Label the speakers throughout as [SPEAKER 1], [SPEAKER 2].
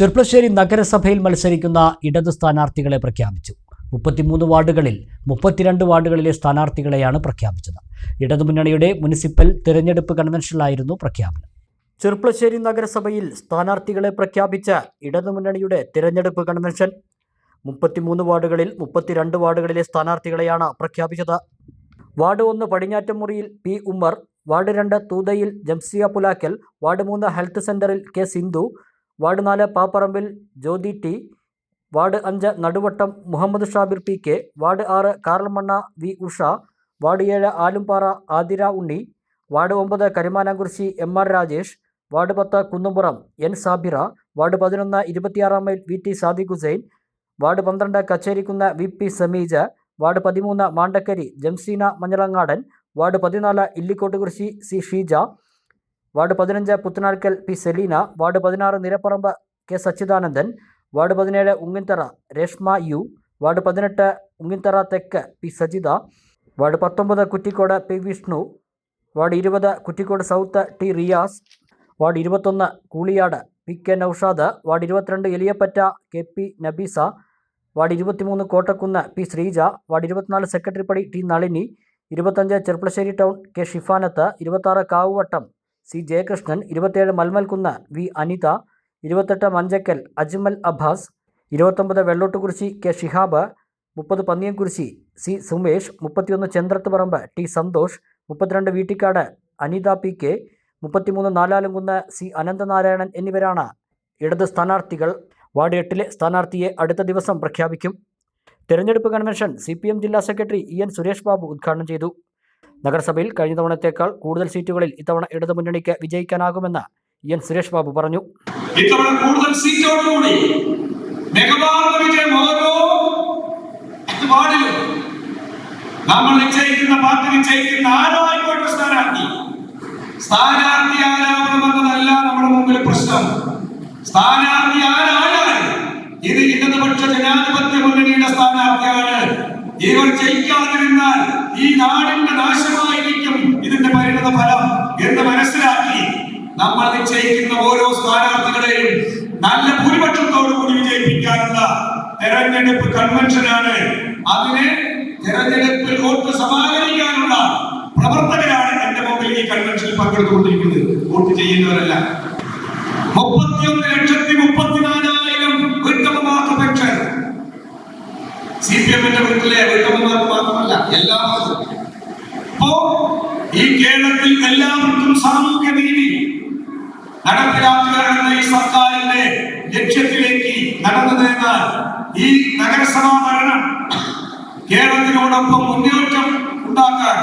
[SPEAKER 1] ചെർപ്പളശ്ശേരി നഗരസഭയിൽ മത്സരിക്കുന്ന ഇടത് സ്ഥാനാർത്ഥികളെ പ്രഖ്യാപിച്ചു. മുപ്പത്തിമൂന്ന് വാർഡുകളിൽ മുപ്പത്തിരണ്ട് വാർഡുകളിലെ സ്ഥാനാർത്ഥികളെയാണ് പ്രഖ്യാപിച്ചത്. ഇടതുമുന്നണിയുടെ മുനിസിപ്പൽ തിരഞ്ഞെടുപ്പ് കൺവെൻഷനിലായിരുന്നു പ്രഖ്യാപനം. ചെർപ്പളശ്ശേരി നഗരസഭയിൽ സ്ഥാനാർത്ഥികളെ പ്രഖ്യാപിച്ച ഇടതുമുന്നണിയുടെ തിരഞ്ഞെടുപ്പ് കൺവെൻഷൻ മുപ്പത്തിമൂന്ന് വാർഡുകളിൽ മുപ്പത്തിരണ്ട് വാർഡുകളിലെ സ്ഥാനാർത്ഥികളെയാണ് പ്രഖ്യാപിച്ചത്. വാർഡ് ഒന്ന് പടിഞ്ഞാറ്റമുറിയിൽ പി ഉമ്മർ വാർഡ് രണ്ട് തൂതയിൽ ജംസിയ പുലാക്കൽ വാർഡ് മൂന്ന് ഹെൽത്ത് സെന്ററിൽ കെ സിന്ധു വാർഡ് നാല് പാപ്പറമ്പിൽ ജ്യോതി ടി വാർഡ് അഞ്ച് Naduvattam Muhammad Shabir P K ward ആറ് കാർലമണ്ണ വി ഉഷ വാർഡ് ഏഴ് ആലുംപാറ ആതിര ഉണ്ണി വാർഡ് ഒമ്പത് Karimanamkurissi M R Rajesh ward പത്ത് കുന്നുംപുറം എൻ സാബിറ വാർഡ് പതിനൊന്ന് ഇരുപത്തിയാറാം mile V T Sadiq Hussain ward പന്ത്രണ്ട് Kacherikunnu V P Sameeja ward പതിമൂന്ന് മാണ്ടക്കരി ജംസീന മഞ്ഞളങ്ങാടൻ വാർഡ് പതിനാല് ഇല്ലിക്കോട്ടുകുറിശി സി ഷീജ വാർഡ് പതിനഞ്ച് പുത്തനാർക്കൽ പി സെലീന വാർഡ് പതിനാറ് നിരപ്പറമ്പ് കെ സച്ചിദാനന്ദൻ വാർഡ് പതിനേഴ് ഉങ്ങിൻതറ രേഷ്മ യു വാർഡ് പതിനെട്ട് ഉങ്ങിൻതറ തെക്ക് പി സജിത വാർഡ് പത്തൊമ്പത് കുറ്റിക്കോട് പി വിഷ്ണു വാർഡ് ഇരുപത് Kuttikode south T Riyas ward ഇരുപത്തൊന്ന് Kooliyad P K Naushad ward ഇരുപത്തിരണ്ട് Eliyappatta K P Nabeesa ward ഇരുപത്തിമൂന്ന് കോട്ടക്കുന്ന് പി ശ്രീജ വാർഡ് ഇരുപത്തിനാല് സെക്രട്ടറി പടി ടി നളിനി ഇരുപത്തഞ്ച് ചെർപ്പളശ്ശേരി ടൗൺ കെ ഷിഫാനത്ത് ഇരുപത്താറ് കാവുവട്ടം സി ജയകൃഷ്ണൻ ഇരുപത്തേഴ് മൽമൽകുന്ന് വി അനിത ഇരുപത്തെട്ട് മഞ്ചക്കൽ അജ്മൽ അബ്ബാസ് ഇരുപത്തൊമ്പത് വെള്ളോട്ടുകുറിശി കെ ഷിഹാബ് മുപ്പത് പന്നിയംകുറിശി സി സുമേഷ് മുപ്പത്തിയൊന്ന് ചെന്ത്രത്തുപറമ്പ് ടി സന്തോഷ് മുപ്പത്തിരണ്ട് വീട്ടിക്കാട് അനിത പി കെ മുപ്പത്തിമൂന്ന് നാലാലുംകുന്ന് സി അനന്തനാരായണൻ എന്നിവരാണ് ഇടത് സ്ഥാനാർത്ഥികൾ. വാർഡ് എട്ടിലെ സ്ഥാനാർത്ഥിയെ അടുത്ത ദിവസം പ്രഖ്യാപിക്കും. തെരഞ്ഞെടുപ്പ് കൺവെൻഷൻ സി ജില്ലാ secretary E N Suresh Babu ഉദ്ഘാടനം ചെയ്തു. നഗരസഭയിൽ കഴിഞ്ഞ തവണത്തേക്കാൾ കൂടുതൽ സീറ്റുകളിൽ ഇത്തവണ ഇടതു മുന്നണിക്ക് വിജയിക്കാനാകുമെന്ന് എൻ സുരേഷ് ബാബു പറഞ്ഞു.
[SPEAKER 2] ഇത് ഇടതുപക്ഷ ജനാധിപത്യ മുന്നണിയുടെ സ്ഥാനാർത്ഥിയാണ്. ഇവർ ജയിക്കാതിരുന്നാൽ ഈ നാടിന്റെ നിശ്ചയിക്കുന്ന ഓരോ സ്ഥാനാർത്ഥികളെയും നല്ല ഭൂരിപക്ഷത്തോടു കൂടി വിജയിപ്പിക്കാനുള്ള തെരഞ്ഞെടുപ്പ് കൺവെൻഷനാണ്. അതിനെ തെരഞ്ഞെടുപ്പിൽ വോട്ട് സമാഹരിക്കാനുള്ള പ്രവർത്തകരാണ് എന്റെ മുമ്പിൽ ഈ കൺവെൻഷനിൽ പങ്കെടുത്തുകൊണ്ടിരിക്കുന്നത്. വോട്ട് ചെയ്യുന്നവരല്ല. മുപ്പത്തിയൊന്ന് ലക്ഷത്തി മുപ്പത്തിനാലായിരം വീട്ടമ്മമാർക്ക് പെൻഷൻ സി പി എമ്മിന്റെ വീട്ടിലെ വീട്ടമ്മമാർക്ക് മാത്രമല്ല അപ്പോ ഈ കേരളത്തിൽ എല്ലാവർക്കും സാമൂഹ്യ നീതി നടപ്പിലാക്കുക എന്ന ഈ സർക്കാരിന്റെ ലക്ഷ്യത്തിലേക്ക് നടന്നു നീങ്ങാൻ ഈ നഗരസഭാ ഭരണം കേരളത്തിനോടൊപ്പം മുന്നേറ്റം ഉണ്ടാക്കാൻ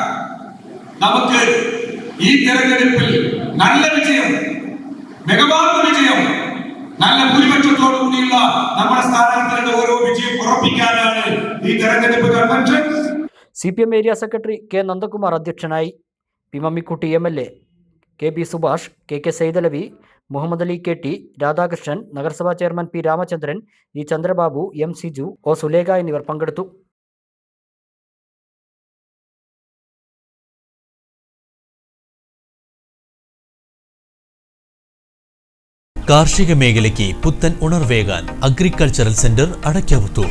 [SPEAKER 2] നമുക്ക് ഈ തെരഞ്ഞെടുപ്പിൽ നല്ല വിജയം മികവാർന്ന വിജയം നല്ല ഭൂരിപക്ഷത്തോടു കൂടിയുള്ള നമ്മുടെ സ്ഥാനാർത്ഥികളുടെ ഓരോ വിജയം ഉറപ്പിക്കാനാണ് ഈ തെരഞ്ഞെടുപ്പ് convention
[SPEAKER 1] C P M area secretary K Nandakumar അധ്യക്ഷനായി. P Mammikutty M L A. K P Subhash K K Saithalavi Muhammad Ali K T Radhakrishnan നഗരസഭാ chairman P Ramachandran E Chandrababu M Siju O Sulekha എന്നിവർ പങ്കെടുത്തു.
[SPEAKER 3] കാർഷിക മേഖലയ്ക്ക് പുത്തൻ ഉണർവേകാൻ agricultural centre അടയ്ക്കാവുത്തൂർ